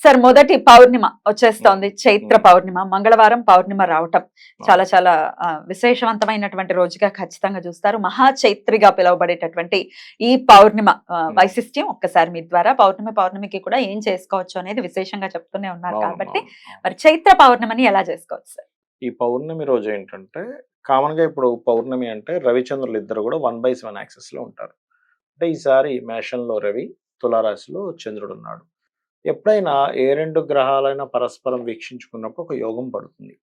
Sir మొదటి పౌర్ణిమ వచ్చేస్తోంది. చైత్ర. పౌర్ణిమ మంగళవారం పౌర్ణిమ రావటం. చాలా చాలా విశేషవంతమైనటువంటి రోజుగా ఖచ్చితంగా చూస్తారు. మహా చైత్రిగా పిలువబడేటటువంటి ఈ పౌర్ణిమ. వైశిష్ట్యం ఒక్కసారి మీ ద్వారా పౌర్ణమి పౌర్ణమికి కూడా ఏం చేసుకోవచ్చు అనేది విశేషంగా చెప్తూనే ఉన్నారు కాబట్టి. మరి చైత్ర పౌర్ణమిని ఎలా చేసుకోవచ్చు సార్? ఈ పౌర్ణమి రోజు ఏంటంటే కామన్గా ఇప్పుడు పౌర్ణమి అంటే రవిచంద్రులు ఇద్దరు కూడా వన్ బై సెవెన్ యాక్సెస్లో ఉంటారు. అంటే ఈసారి మేషంలో రవి తులారాశిలో చంద్రుడు ఉన్నాడు. ఎప్పుడైనా ఏ రెండు గ్రహాలైనా పరస్పరం వీక్షించుకున్నప్పుడు ఒక యోగం పడుతుంది.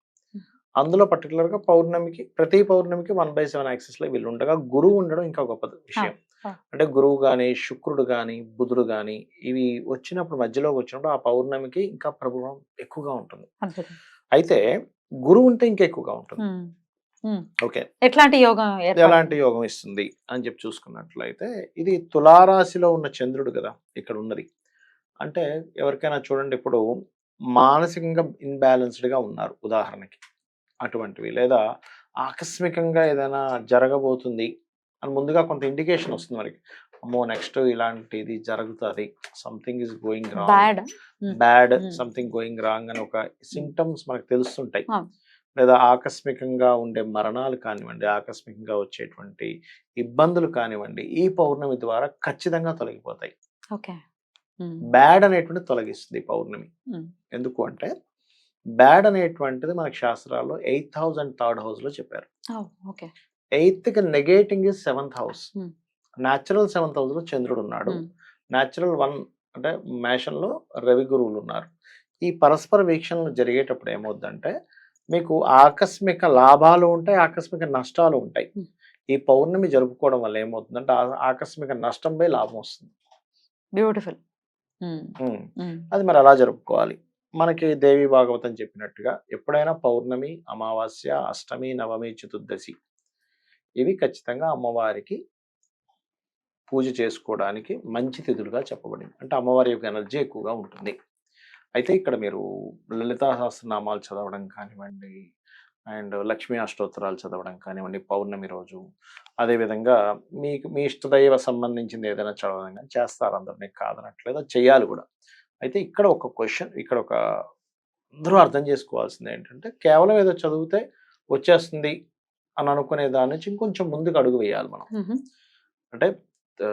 అందులో particular గా పౌర్ణమికి ప్రతి పౌర్ణమికి వన్ బై సెవెన్ యాక్సెస్లో వీళ్ళు ఉండగా గురువు ఉండడం ఇంకా గొప్ప విషయం. అంటే గురువు గాని శుక్రుడు గాని బుధుడు గాని ఇవి వచ్చినప్పుడు మధ్యలోకి వచ్చినప్పుడు ఆ పౌర్ణమికి ఇంకా ప్రభావం ఎక్కువగా ఉంటుంది. అయితే గురువు ఉంటే ఇంకా ఎక్కువగా ఉంటుంది. ఓకే. ఎట్లాంటి యోగం? ఎలాంటి యోగం ఇస్తుంది అని చెప్పి చూసుకున్నట్లయితే ఇది తులారాశిలో ఉన్న చంద్రుడు కదా ఇక్కడ ఉన్నది. అంటే ఎవరికైనా చూడండి ఇప్పుడు మానసికంగా ఇన్బ్యాలెన్స్డ్గా ఉన్నారు ఉదాహరణకి అటువంటివి లేదా ఆకస్మికంగా ఏదైనా జరగబోతుంది అని ముందుగా కొంత ఇండికేషన్ వస్తుంది మనకి. అమ్మో! నెక్స్ట్ ఇలాంటిది జరుగుతుంది. Something is going wrong. Bad. Something going wrong అని ఒక సిమ్టమ్స్ మనకు తెలుస్తుంటాయి. లేదా ఆకస్మికంగా ఉండే మరణాలు కానివ్వండి ఆకస్మికంగా వచ్చేటువంటి ఇబ్బందులు కానివ్వండి ఈ పౌర్ణమి ద్వారా ఖచ్చితంగా తొలగిపోతాయి. బ్యాడ్ అనేటువంటి తొలగిస్తుంది పౌర్ణమి. ఎందుకు అంటే బ్యాడ్ అనేటువంటిది మనకి శాస్త్రాల్లో ఎయిత్ హౌస్ అండ్ థర్డ్ హౌస్లో చెప్పారు ఎయిత్కి negating is seventh house. Natural seventh హౌస్లో చంద్రుడు ఉన్నాడు. న్యాచురల్ వన్ అంటే మేషంలో రవి గురువులు ఉన్నారు ఈ పరస్పర వీక్షణలు జరిగేటప్పుడు ఏమవుద్దంటే మీకు ఆకస్మిక లాభాలు ఉంటాయి ఆకస్మిక నష్టాలు ఉంటాయి. ఈ పౌర్ణమి జరుపుకోవడం వల్ల ఏమవుతుందంటే ఆకస్మిక నష్టంపై లాభం వస్తుంది బ్యూటిఫుల్. అది మరి అలా జరుపుకోవాలి. మనకి దేవి భాగవతం చెప్పినట్టుగా ఎప్పుడైనా పౌర్ణమి అమావాస్య అష్టమి నవమి చతుర్దశి ఇవి ఖచ్చితంగా అమ్మవారికి పూజ చేసుకోవడానికి మంచి తిథులుగా చెప్పబడింది. అంటే అమ్మవారి యొక్క ఎనర్జీ ఎక్కువగా ఉంటుంది. అయితే ఇక్కడ మీరు లలితా సహస్రనామాలు చదవడం కానివ్వండి అండ్ లక్ష్మీ అష్టోత్తరాలు చదవడం కానివ్వండి పౌర్ణమి రోజు. అదేవిధంగా మీకు మీ ఇష్టదైవ సంబంధించింది ఏదైనా చదవడం కానీ చేస్తారు అందరు? మీకు కాదనట్లేదు చేయాలి కూడా. అయితే ఇక్కడ ఒక క్వశ్చన్ ఇక్కడ ఒక అందరూ అర్థం చేసుకోవాల్సింది ఏంటంటే కేవలం ఏదో చదివితే వచ్చేస్తుంది అని అనుకునే దాని నుంచి ఇంకొంచెం ముందుకు అడుగు వేయాలి మనం. అంటే ఆ,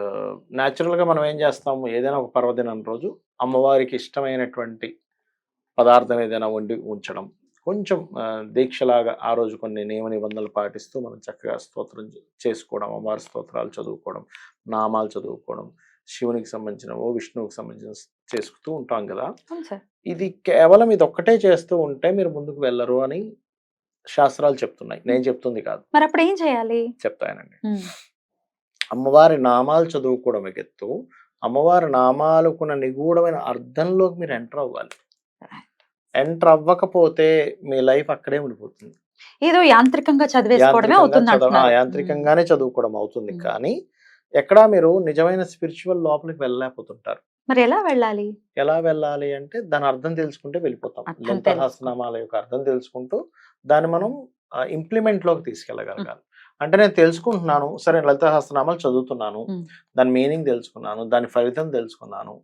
natural గా మనం ఏం చేస్తాము? ఏదైనా ఒక పర్వదినం రోజు అమ్మవారికి ఇష్టమైనటువంటి పదార్థం ఏదైనా వండి ఉంచడం. కొంచెం దీక్షలాగా ఆ రోజు కొన్ని నియమ నిబంధనలు పాటిస్తూ మనం చక్కగా స్తోత్రం చేసుకోవడం అమ్మవారి స్తోత్రాలు చదువుకోవడం నామాలు చదువుకోవడం శివునికి సంబంధించినవో విష్ణువుకి సంబంధించిన చేసుకుతూ ఉంటాం కదా! ఇది కేవలం ఇది ఒక్కటే చేస్తూ ఉంటే మీరు ముందుకు వెళ్ళరు అని శాస్త్రాలు చెప్తున్నాయి. నేను చెప్తుంది కాదు. మరి అప్పుడు ఏం చేయాలి? చెప్తానండి మ్మ్. అమ్మవారి నామాలు చదువుకోవడం ఎత్తు అమ్మవారి నామాలకున్న నిగూఢమైన అర్థంలోకి మీరు ఎంటర్ అవ్వాలి. ఎంటర్ అవ్వకపోతే మీ లైఫ్ అక్కడే ఉండిపోతుంది. ఏదో యాంత్రికంగా చదివేసుకోవడమే అవుతుంది. యాంత్రికంగానే చదువుకోవడం అవుతుంది. కానీ ఎక్కడా మీరు నిజమైన స్పిరిచువల్ లోపలికి వెళ్ళలేకపోతుంటారు. మరి ఎలా వెళ్ళాలి? ఎలా వెళ్ళాలి అంటే దాని అర్థం తెలుసుకుంటే వెళ్ళిపోతాం. అర్థం లలిత తెలుసుకో- సహస్రనామాల యొక్క అర్థం తెలుసుకుంటూ దాన్ని మనం ఇంప్లిమెంట్లోకి తీసుకెళ్ళగలగాలి. అంటే నేను తెలుసుకుంటున్నాను సరే లలిత సహస్రనామాలు చదువుతున్నాను. దాని మీనింగ్ తెలుసుకున్నాను దాని ఫలితం తెలుసుకున్నాను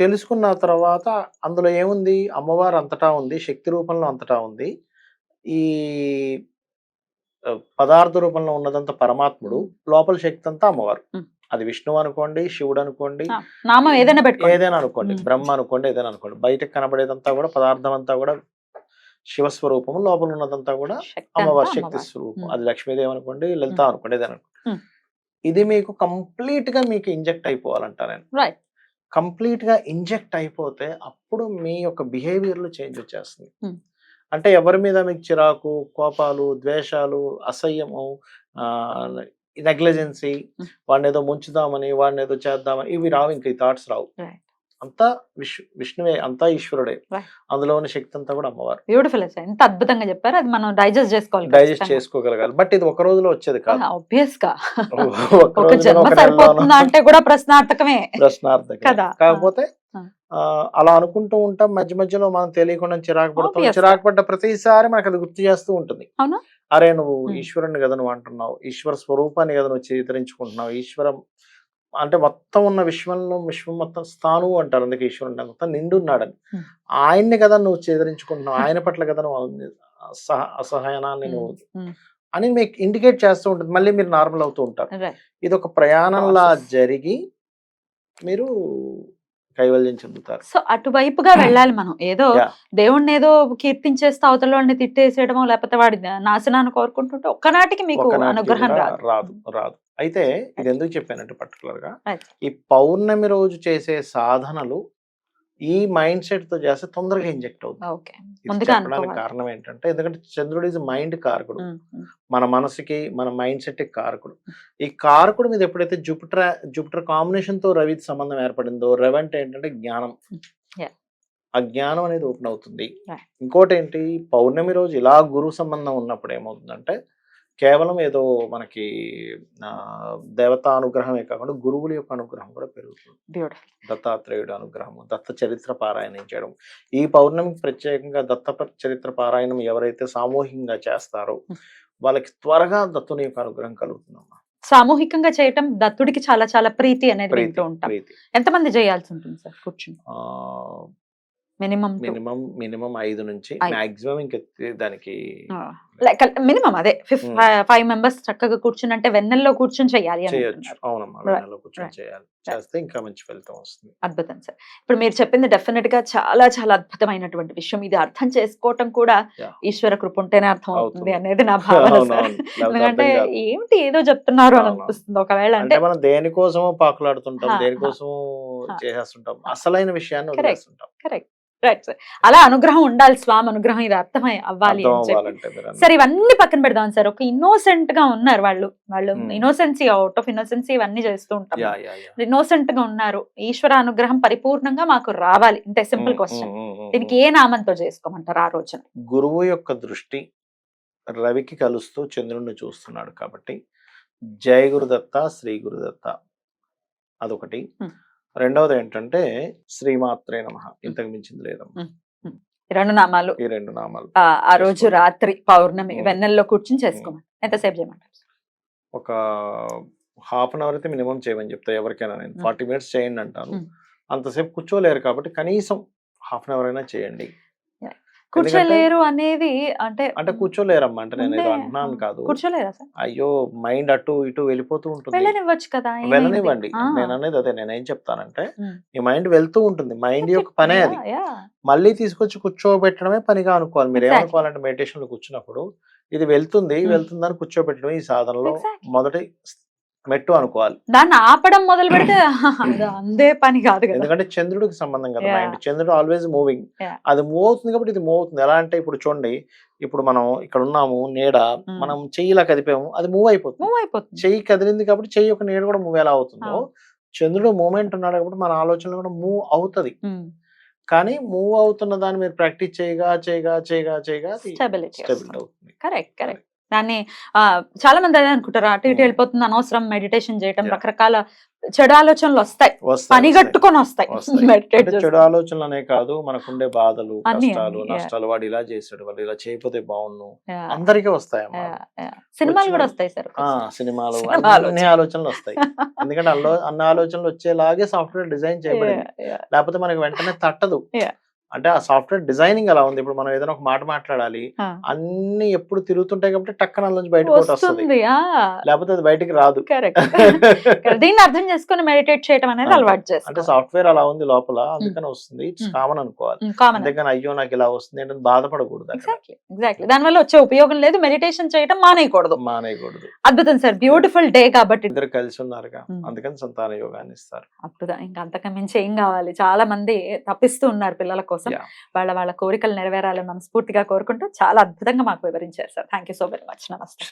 తెలుసుకున్న తర్వాత అందులో ఏముంది అమ్మవారు అంతటా ఉంది శక్తి రూపంలో అంతటా ఉంది ఈ పదార్థ రూపంలో ఉన్నదంతా పరమాత్ముడు లోపల శక్తి అంతా అమ్మవారు మ్మ్. అది విష్ణువు అనుకోండి శివుడు అనుకోండి నామం ఏదైనా అనుకోండి. బ్రహ్మ అనుకోండి ఏదైనా అనుకోండి బయటకు కనబడేదంతా కూడా పదార్థం అంతా కూడా శివస్వరూపం లోపల ఉన్నదంతా కూడా అమ్మవారి శక్తి. స్వరూపం. అది లక్ష్మీదేవి అనుకోండి లలిత. అనుకోండి ఏదైనా. ఇది మీకు కంప్లీట్గా మీకు ఇంజెక్ట్ అయిపోవాలంట నేను Right. కంప్లీట్గా ఇంజెక్ట్ అయిపోతే అప్పుడు మీ యొక్క బిహేవియర్లో చేంజ్ వచ్చేస్తుంది. అంటే ఎవరి మీద మీకు చిరాకు కోపాలు ద్వేషాలు అసహ్యము నెగ్లిజెన్సీ. వాడిని ఏదో ముంచుదామని వాడిని ఏదో చేద్దామని ఇవి రావు ఇంకా ఈ థాట్స్ రావు. అంతా విష్ణు విష్ణువే అంతా ఈశ్వరుడే. అందులో ఉన్న శక్తి అంతా కూడా అమ్మవారు. బ్యూటిఫుల్ ఎంత అద్భుతంగా చెప్పారు. అది మనం డైజెస్ట్ చేసుకోవాలి డైజెస్ట్ చేసుకోగలగాలి. బట్ ఇది ఒక రోజులో వచ్చేది కాదు. ఆబ్వియస్గా. ఒక ఒక రోజులోనో, జన్మ ఒక నెలలోనో సరిపోతుందా అంటే కూడా ప్రశ్నార్థకమే. ప్రశ్నార్థకం కదా. కాకపోతే అలా అనుకుంటూ ఉంటాం. మధ్య మధ్యలో మనం తెలియకుండా చిరాకు పడతాం. చిరాకు పడ్డ ప్రతిసారి మనకు అది గుర్తు చేస్తూ ఉంటుంది? అరే నువ్వు Hmm. ఈశ్వరుని కదా నువ్వు అంటున్నావు. ఈశ్వర స్వరూపాన్ని కదా నువ్వు చిత్రించుకుంటున్నావు. ఈశ్వరం అంటే మొత్తం ఉన్న విశ్వంలో విశ్వం మొత్తం స్థాను అంటారు. అందుకే ఈశ్వరుడు మొత్తం నిండున్నాడని. ఆయన్ని కదా నువ్వు చిత్రించుకుంటున్నావు ఆయన పట్ల కదా నువ్వు అసహ అసహనాన్ని నువ్వు. అని మీకు ఇండికేట్ చేస్తూ ఉంటుంది. మళ్ళీ మీరు నార్మల్ అవుతూ ఉంటారు. ఇది ఒక ప్రయాణంలా. జరిగి మీరు కైవల్యం చెందుతారు. సో అటువైపుగా వెళ్ళాలి మనం. ఏదో. దేవుణ్ణి ఏదో కీర్తించేస్తే అవతల వాళ్ళని తిట్టేసేయడమో లేకపోతే వాడి నాశనాన్ని కోరుకుంటుంటే ఒక్కనాటికి మీకు అనుగ్రహం రాదు. రాదు. అయితే ఇది ఎందుకు చెప్పానంటే పర్టికులర్గా Right. ఈ పౌర్ణమి రోజు చేసే సాధనలు ఈ మైండ్ సెట్తో చేస్తే తొందరగా ఇంజెక్ట్ అవుతుంది చెప్పడానికి. కారణం ఏంటంటే ఎందుకంటే చంద్రుడు ఇస్ మైండ్ కారకుడు. మన మనసుకి మన మైండ్ సెట్ కారకుడు. ఈ కారకుడు మీద ఎప్పుడైతే జూపిటర్ జూపిటర్ కాంబినేషన్తో రవి సంబంధం ఏర్పడిందో రవి అంటే ఏంటంటే జ్ఞానం. ఆ జ్ఞానం అనేది ఓపెన్ అవుతుంది. ఇంకోటి ఏంటి పౌర్ణమి రోజు ఇలా గురు సంబంధం ఉన్నప్పుడు ఏమవుతుందంటే కేవలం ఏదో మనకి దేవతా అనుగ్రహమే కాకుండా గురువుల యొక్క అనుగ్రహం కూడా పెరుగుతుంది. దత్తాత్రేయుడు అనుగ్రహం దత్త చరిత్ర పారాయణం చేయడం. ఈ పౌర్ణమికి ప్రత్యేకంగా దత్త చరిత్ర పారాయణం ఎవరైతే సామూహికంగా చేస్తారో Hmm. వాళ్ళకి త్వరగా దత్తుని యొక్క అనుగ్రహం కలుగుతుందమ్మా. సామూహికంగా చేయటం దత్తుడికి చాలా చాలా ప్రీతి అనేది వింటూ ఉంటాం. ఎంతమంది చేయాల్సి ఉంటుంది సార్ కూర్చుని? మినిమం మినిమం మినిమం ఐదు నుంచి. మాక్సిమం ఇంకా దానికి మినిమం అదే. ఫైవ్ మెంబర్స్ చక్కగా కూర్చుని అంటే వెన్నెల్లో కూర్చుని చేయాలి. అవునమ్మా Right. వెన్నెలో కూర్చొని. చేయాలి చేస్తే ఇంకా మంచి ఫలితం వస్తుంది అద్భుతం సార్ ఇప్పుడు మీరు చెప్పింది డెఫినెట్గా చాలా చాలా అద్భుతమైనటువంటి విషయం ఇది అర్థం చేసుకోవటం కూడా. ఈశ్వర కృప ఉంటేనే అర్థం అవుతుంది. అనేది నా భావన సార్ ఎందుకంటే. ఏమిటి ఏదో చెప్తున్నారు అని. అనిపిస్తుంది ఒకవేళ అంటే మనం దేనికోసమో పాకులాడుతుంటాం. దేనికోసమో హా. చేసేస్తుంటాం అసలైన విషయాన్ని కరెక్ట్ రైట్ సార్ అలా అనుగ్రహం ఉండాలి స్వామి అనుగ్రహం ఇది అర్థమై అవ్వాలి అని చెప్పి. సరే ఇవన్నీ పక్కన పెడదాం సార్. ఒక ఇన్నోసెంట్గా ఉన్నారు వాళ్ళు. వాళ్ళు Hmm. Innocency out of innocency ఇవన్నీ చేస్తూ ఉంటాం. యా యా యా ఇన్నోసెంట్గా ఉన్నారు. ఈశ్వర అనుగ్రహం పరిపూర్ణంగా మాకు రావాలి. ఇంతే సింపుల్ క్వశ్చన్ దీనికి ఏ నామంతో చేసుకోమంటారు ఆ రోజున? గురువు యొక్క దృష్టి రవికి కలుస్తూ చంద్రుడిని చూస్తున్నాడు కాబట్టి జయ గురుదత్త శ్రీ గురుదత్త అదొకటి. Hmm. రెండవది ఏంటంటే శ్రీమాత్రే నమ. ఇంతకు మించింది లేదమ్మా. ఈ రెండు నామాలు. ఈ రెండు నామాలు ఆ రోజు. రాత్రి పౌర్ణమి. వెన్నెల్లో కూర్చుని చేసుకోమని. ఎంతసేపు చేయమంటారు? ఒక హాఫ్ అన్ అవర్ అయితే మినిమం చేయమని చెప్తా ఎవరికైనా నేను. ఫార్టీ మినిట్స్ చేయండి అంటాను. అంతసేపు కూర్చోలేరు కాబట్టి కనీసం హాఫ్ అన్ అవర్ అయినా చేయండి. కూర్చోలేరు అనేది అంటే అంటే కూర్చోలేరమ్మా అంటే నేను ఏదో అంటున్నాను కాదు కూర్చోలేరా సార్ అయ్యో మైండ్ అటు ఇటు వెళ్ళిపోతూ ఉంటుంది వెళ్ళనివ్వచ్చు కదా? వెళ్ళనివ్వండి. నేను అనేది అదే నేను ఏం చెప్తానంటే. ఈ మైండ్ వెళ్తూ ఉంటుంది మైండ్ యొక్క పనే అది. మళ్ళీ తీసుకొచ్చి కూర్చోబెట్టడమే పనిగా అనుకోవాలి మీరు. ఏమనుకోవాలంటే మెడిటేషన్లో కూర్చున్నప్పుడు ఇది వెళ్తుంది. వెళ్తుందని కూర్చోబెట్టడం ఈ సాధనలో. మొదటి మెట్టు అనుకోవాలి. దాన్ని ఆపడం మొదలు పెడితే అది పని కాదు కదా. ఎందుకంటే చంద్రుడికి సంబంధం కదా. మైండ్ చంద్రుడు ఆల్వేస్ మూవింగ్. అది మూవ్ అవుతుంది కాబట్టి ఇది మూవ్ అవుతుంది. ఎలా అంటే ఇప్పుడు చూడండి ఇప్పుడు మనం ఇక్కడ ఉన్నాము నీడ Hmm. మనం చెయ్యి ఇలా కదిపాము అది మూవ్ అయిపోతుంది. మూవ్ అయిపోతుంది. చెయ్యి కదిలింది కాబట్టి చెయ్యి ఒక నీడ కూడా మూవ్ ఎలా అవుతుందో. చంద్రుడు మూమెంట్ ఉన్నాడు కాబట్టి మన ఆలోచనలు కూడా మూవ్ అవుతది. ఉమ్. కానీ మూవ్ అవుతున్న దాన్ని మీరు ప్రాక్టీస్ చేయగా చేయగా చేయగా చేయగా స్టెబిలిటీ అవుతుంది. కరెక్ట్ కరెక్ట్ దాన్ని ఆ, చాలా మంది అదే అనుకుంటారు అటు ఇటు. వెళ్ళిపోతుంది అనవసరం మెడిటేషన్ చేయటం. రకరకాల చెడు ఆలోచనలు వస్తాయి వస్తాయి, పని వస్తాయి. వస్తాయి వస్తాయి. మెడిటేట్ చెడు ఆలోచనలనే కాదు మనకుండే బాధలు కష్టాలు. నష్టాలు వాడు ఇలా చేశాడు వాడు ఇలా చేయకపోతే బాగున్ను అందరికీ వస్తాయమ్మా సినిమాలు కూడా వస్తాయి సార్ ఆ, సినిమాలు సినిమా అన్ని ఆలోచన. ఆలోచనలు వస్తాయి ఎందుకంటే అన్ని ఆలోచనలు వచ్చేలాగే సాఫ్ట్వేర్ డిజైన్ చేయబడింది లేకపోతే మనకి వెంటనే తట్టదు. అంటే ఆ సాఫ్ట్వేర్ డిజైనింగ్ అలా ఉంది? ఇప్పుడు మనం ఏదైనా ఒక మాట మాట్లాడాలి అన్ని ఎప్పుడు తిరుగుతుంటాయి కాబట్టి టక్కన అందులోంచి బయటకు వస్తుంది. లేకపోతే అది బయటికి రాదు. దీన్ని అర్థం చేసుకుని మెడిటేట్ చేయడం అనేది. అలవాటు అంటే చేసుకోవాలి. సాఫ్ట్వేర్ అలా ఉంది లోపల అందుకని వస్తుంది. ఇట్స్. కామన్ అనుకోవాలి. అంతేగాని అయ్యో నాకు ఇలా వస్తుంది అంటే బాధపడకూడదు ఎగ్జాక్ట్లీ దానివల్ల వచ్చే ఉపయోగం లేదు. మెడిటేషన్ చేయడం మానేయకూడదు. మానేయకూడదు. అద్భుతం సార్. బ్యూటిఫుల్ డే కాబట్టి. ఇద్దరు కలిసి ఉన్నారుగా. అందుకని సంతాన యోగాన్ని ఇస్తారు. అద్భుతం. ఇంకా అంతకం మించి ఏం కావాలి? చాలా మంది తప్పిస్తూ ఉన్నారు పిల్లల కోసం. Yeah. వాళ్ళ వాళ్ళ కోరికలు నెరవేరాలని మనస్ఫూర్తిగా కోరుకుంటూ చాలా అద్భుతంగా మాకు వివరించారు sir. Thank you so very much నమస్తే